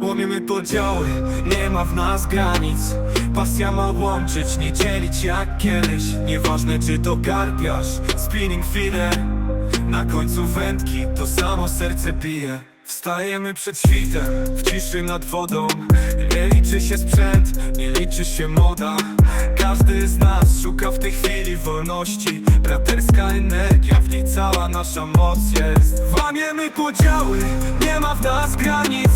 Łamiemy podziały, nie ma w nas granic. Pasja ma łączyć, nie dzielić jak kiedyś. Nieważne czy to garbiarz, spinning feeder. Na końcu wędki to samo serce bije. Wstajemy przed świtem, w ciszy nad wodą. Nie liczy się sprzęt, nie liczy się moda. Każdy z nas szuka w tej chwili wolności. Braterska energia, w niej cała nasza moc jest. Łamiemy podziały, nie ma w nas granic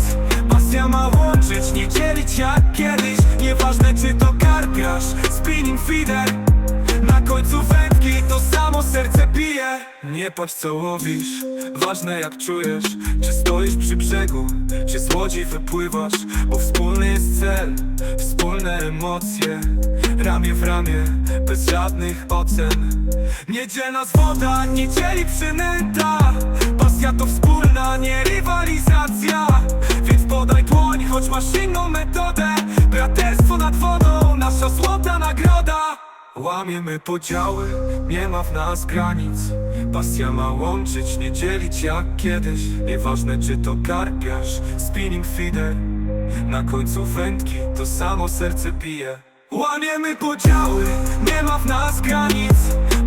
Pasja ma łączyć, nie dzielić jak kiedyś. Nieważne czy to karpiarz, spinning feeder. Na końcu wędki to samo serce bije Nie patrz co łowisz, ważne jak czujesz. Czy stoisz przy brzegu, czy z łodzi wypływasz? Bo wspólny jest cel, wspólne emocje. Ramię w ramię, bez żadnych ocen. Nie dziel nas woda, nie dzieli przynęta. Pasja to wspólna, nie rywalizacja masz inną metodę. Braterstwo nad wodą, nasza złota nagroda. Łamiemy podziały, nie ma w nas granic. Pasja ma łączyć, nie dzielić jak kiedyś. Nieważne czy to karpiarz, spinning feeder. Na końcu wędki to samo serce bije Łamiemy podziały, nie ma w nas granic.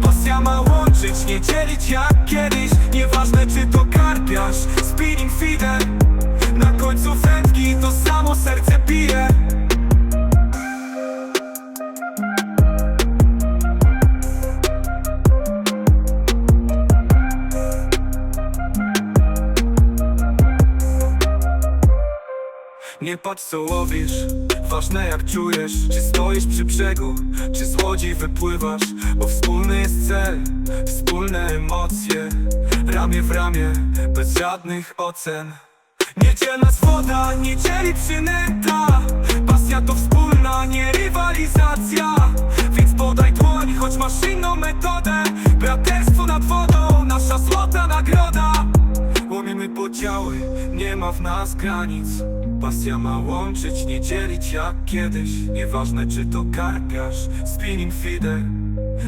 Pasja ma łączyć, nie dzielić jak kiedyś Nie patrz co łowisz, ważne jak czujesz Czy stoisz przy brzegu, czy z łodzi wypływasz Bo wspólny jest cel, wspólne emocje. Ramię w ramię, bez żadnych ocen. Nie dziel nas woda, nie dzieli przynęta. Pasja to wspólna, nie rywalizacja. Więc podaj dłoń, choć masz inną metodę. Braterstwo nad wodą, nasza złota nagroda. Łamiemy podziały, nie ma w nas granic. Pasja ma łączyć, nie dzielić jak kiedyś. Nieważne czy to karpiarz, spinning feeder.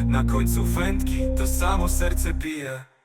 Na końcu wędki to samo serce bije